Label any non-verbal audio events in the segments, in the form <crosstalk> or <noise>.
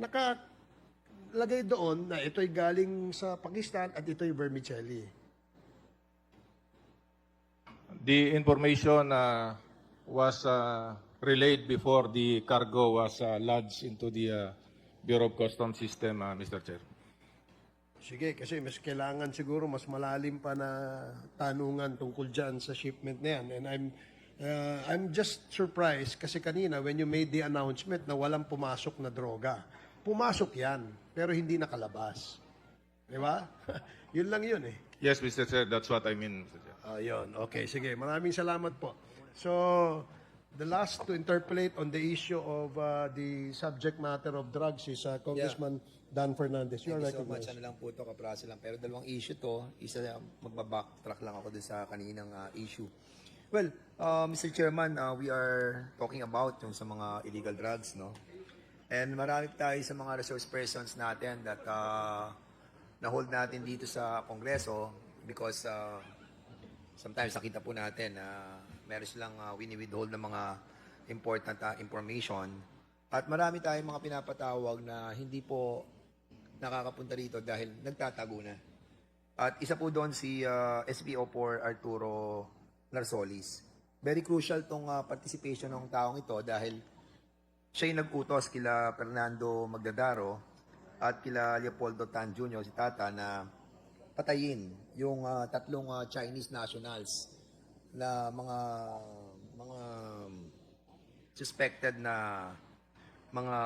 nakalagay doon na ito'y galing sa Pakistan at ito'y vermicelli. The information uh, was uh, relayed before the cargo was uh, lodged into the uh, Bureau of Customs system, uh, Mr. Chair. Sige, kasi mas kailangan siguro mas malalim pa na tanungan tungkol dyan sa shipment na yan. And I'm, uh, I'm just surprised kasi kanina when you made the announcement na walang pumasok na droga. Pumasok yan, pero hindi nakalabas. Di ba? <laughs> yun lang yun eh. Yes, Mr. Chair, that's what I mean, Mr. Chair. Ayun. Okay, sige. Maraming salamat po. So, the last to interpolate on the issue of uh, the subject matter of drugs is uh, Congressman Dan Fernandez. You are Thank you so much. recognized. Ano lang po ito, kapraso lang. Pero dalawang issue to. Isa, magbabacktrack lang ako dun sa kaninang ah, issue. Well, uh, Mr. Chairman, uh, we are talking about yung sa mga illegal drugs, no? And marami tayo sa mga resource persons natin that uh, na-hold natin dito sa Kongreso because uh, sometimes nakita po natin na meron silang uh, wini-withhold ng mga important uh, information. At marami tayong mga pinapatawag na hindi po nakakapunta rito dahil nagtatago na. At isa po doon si uh, SPO4 Arturo Narsolis. Very crucial tong uh, participation ng taong ito dahil siya yung nag-utos kila Fernando Magdadaro at kila Leopoldo Tan Jr., si Tata, na patayin yung uh, tatlong uh, Chinese nationals na mga mga suspected na mga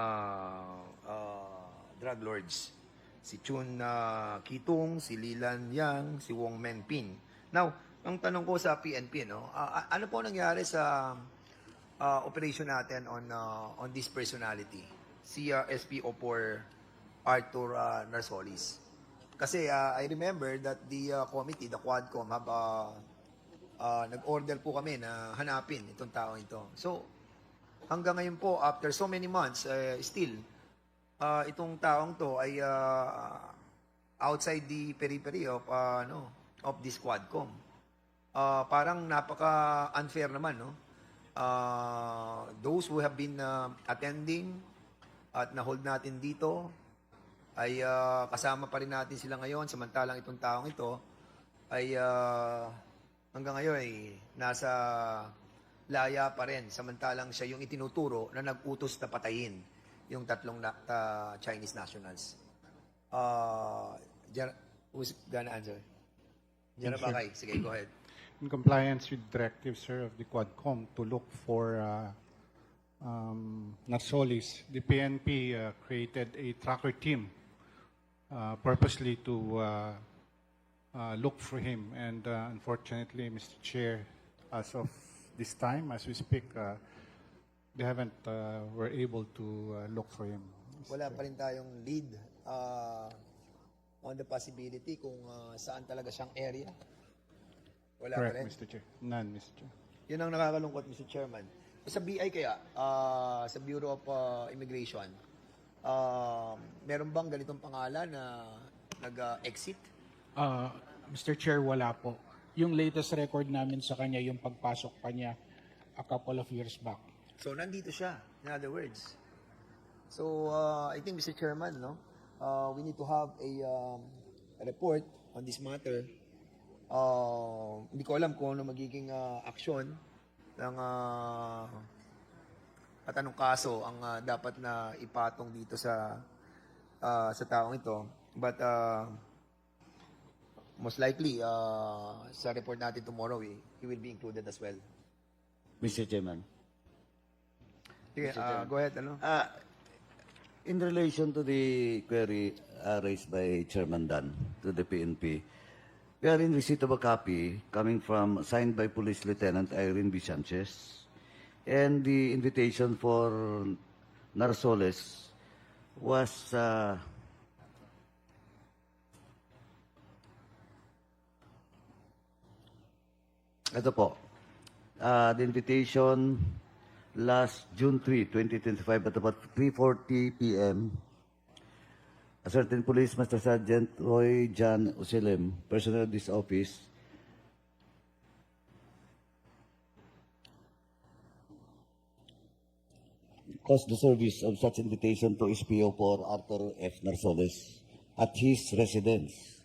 uh, drug lords. Si Chun uh, Kitung, si Lilan Yang, si Wong Menpin. Now, ang tanong ko sa PNP, no, ah, ano po nangyari sa uh, operation natin on uh, on this personality? Si uh, SPO4 Arthur uh, Narsolis. Kasi uh, I remember that the uh, committee, the Quadcom, have uh, uh, nag-order po kami na hanapin itong taong ito. So, hanggang ngayon po, after so many months, eh, still, uh, itong taong to ay uh, outside the periphery of, uh, no, of this Quadcom. Uh, parang napaka-unfair naman, no? Uh, those who have been uh, attending at na-hold natin dito, ay ah, kasama pa rin natin sila ngayon samantalang itong taong ito ay ah, hanggang ngayon ay nasa laya pa rin samantalang siya yung itinuturo na nag-utos na patayin yung tatlong na, ta- Chinese nationals. Uh, who's gonna answer? Diyan Bakay. Sige, go ahead. In compliance with directives, sir, of the Quadcom to look for uh, um, Narsolis, the PNP uh, created a tracker team uh, purposely to uh, uh, look for him. And uh, unfortunately, Mr. Chair, as of this time, as we speak, uh, they haven't uh, were able to uh, look for him. Wala pa rin tayong lead ah, on the possibility kung ah, saan talaga siyang area. Wala pa Correct, rin. Mr. Chair. None, Mr. Chair. Yun ang nakakalungkot, Mr. Chairman. Sa BI kaya, ah, sa Bureau of ah, Immigration, ah, meron bang ganitong pangalan na nag-exit? Uh, Mr. Chair, wala po. Yung latest record namin sa kanya, yung pagpasok pa niya a couple of years back. So, nandito siya, in other words. So, uh, I think, Mr. Chairman, no, uh, we need to have a, um, a report on this matter. Uh, hindi ko alam kung ano magiging uh, aksyon ng uh, at anong kaso ang uh, dapat na ipatong dito sa uh, sa taong ito. But uh, most likely, uh, sa report natin tomorrow, eh, he will be included as well. Mr. Chairman. Sige, uh, go ahead. Ano? Uh, in relation to the query uh, raised by Chairman Dan to the PNP, we are in receipt of a copy coming from, signed by Police Lieutenant Irene B. Sanchez, and the invitation for Narsoles was uh, ito po, uh, the invitation last June 3, 2025 at about 3.40 p.m. Certain police master sergeant Roy John Usilem, personnel of this office, caused the service of such invitation to SPO4 Arthur F. Narsoles at his residence.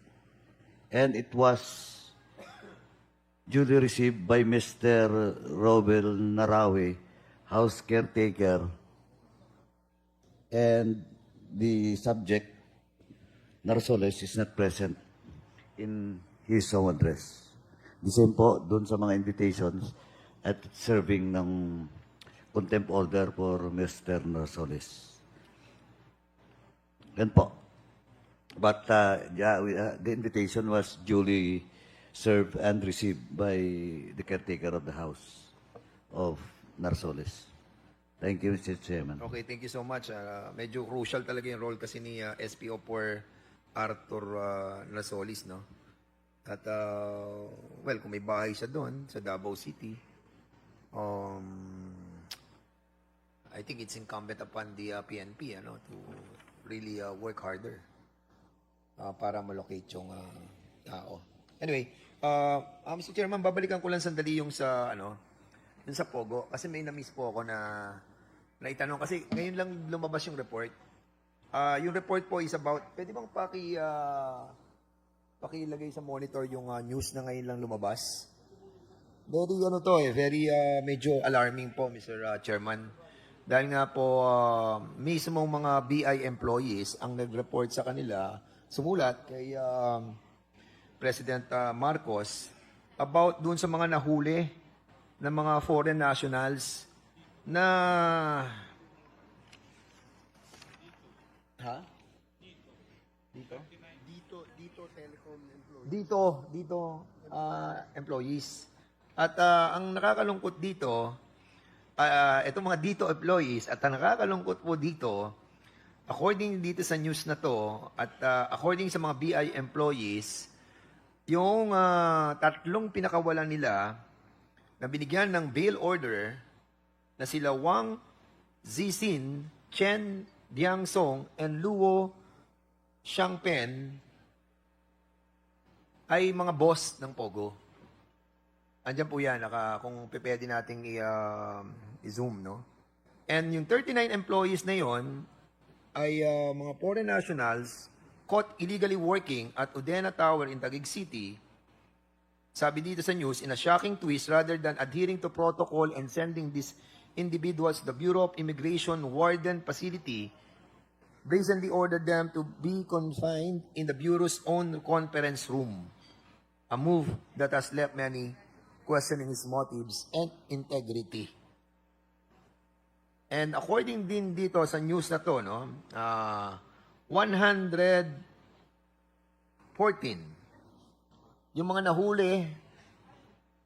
And it was duly received by Mr. Robel Narawe, house caretaker, and the subject, Narsoles, is not present in his home address. The same po doon sa mga invitations at serving ng contempt order for Mr. Narsoles. Yan po. But uh, yeah, we, uh, the invitation was duly served and received by the caretaker of the house of Narsoles. Thank you, Mr. Chairman. Okay, thank you so much. Ah, medyo crucial talaga yung role kasi ni ah, SPO4 Arthur uh, Nasolis, no? At, ah, well, kung may bahay siya doon sa Davao City, um, I think it's incumbent upon the ah, PNP, ano, to really ah, work harder ah, para malocate yung ah, tao. Anyway, uh, Mr. Chairman, babalikan ko lang sandali yung sa, ano, yung sa Pogo. Kasi may na-miss po ako na naitanong. Kasi ngayon lang lumabas yung report. Ah, yung report po is about, pwede bang paki, ah, pakilagay sa monitor yung ah, news na ngayon lang lumabas? Very ano to eh, very ah, medyo alarming po Mr. ah, Chairman. Dahil nga po ah, mismong mga BI employees ang nag-report sa kanila, sumulat kay ah, President ah, Marcos about dun sa mga nahuli ng mga foreign nationals na Ha? Dito? Dito, dito telecom employee. Dito, dito ah, employees. At ah, ang nakakalungkot dito, ah, itong mga dito employees, at ang nakakalungkot po dito, according dito sa news na to, at ah, according sa mga BI employees, yung ah, tatlong pinakawalan nila na binigyan ng bail order na sila Wang Zixin, Chen Diangsong, and Luo Xiangpen ay mga boss ng Pogo. Andyan po yan, naka, kung pwede nating ah, i-zoom, no? And yung 39 employees na yon ay ah, mga foreign nationals caught illegally working at Udena Tower in Taguig City. Sabi dito sa news, in a shocking twist, rather than adhering to protocol and sending these individuals the Bureau of Immigration Warden Facility, brazenly ordered them to be confined in the Bureau's own conference room. A move that has left many questioning his motives and integrity. And according din dito sa news na to, no, ah 114 yung mga nahuli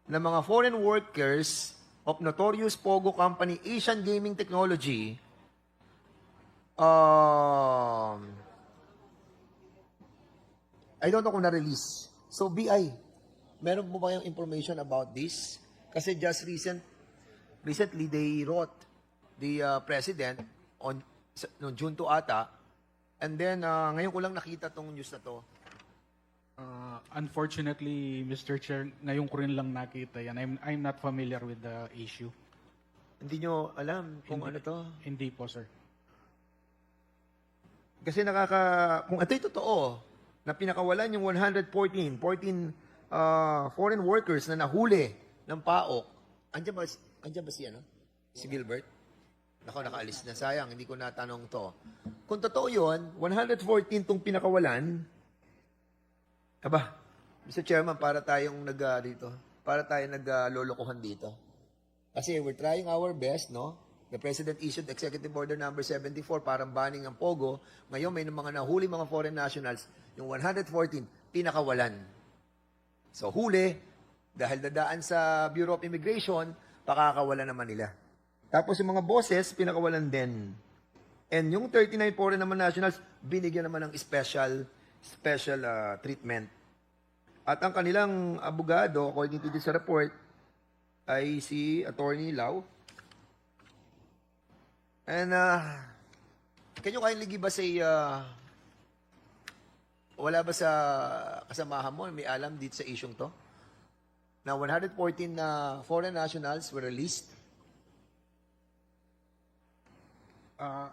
na mga foreign workers of notorious Pogo Company Asian Gaming Technology um, I don't know kung na-release. So, BI, meron mo ba yung information about this? Kasi just recent, recently, they wrote the uh, president on noong June 2 ata, and then, uh, ngayon ko lang nakita tong news na to. Unfortunately, Mr. Chair, ngayon ko rin lang nakita yan. I'm, I'm not familiar with the issue. Hindi nyo alam kung ano to. Hindi po, sir. Kasi nakaka... Kung ito'y totoo, na pinakawalan yung 114, 14 uh, foreign workers na nahuli ng PAOK, andyan ba, andyan ba si, ano? si Gilbert? Nako, nakaalis na. Sayang, hindi ko natanong to. Kung totoo yun, 114 tong pinakawalan, aba, Mr. Chairman, para tayong nag, ah, dito, para tayong naglolokohan dito. Kasi we're trying our best, no? The President issued Executive Order number 74 parang banning ang Pogo. Ngayon may mga nahuli mga foreign nationals, yung 114, pinakawalan. So huli, dahil dadaan sa Bureau of Immigration, pakakawalan naman nila. Tapos yung mga bosses, pinakawalan din. And yung 39 foreign naman nationals, binigyan naman ng special special ah, treatment. At ang kanilang abogado, according to this report, ay si Attorney Lau. And uh, can you kindly give us a uh, wala ba sa kasamahan mo may alam dito sa isyong to? Na 114 na foreign nationals were released. uh,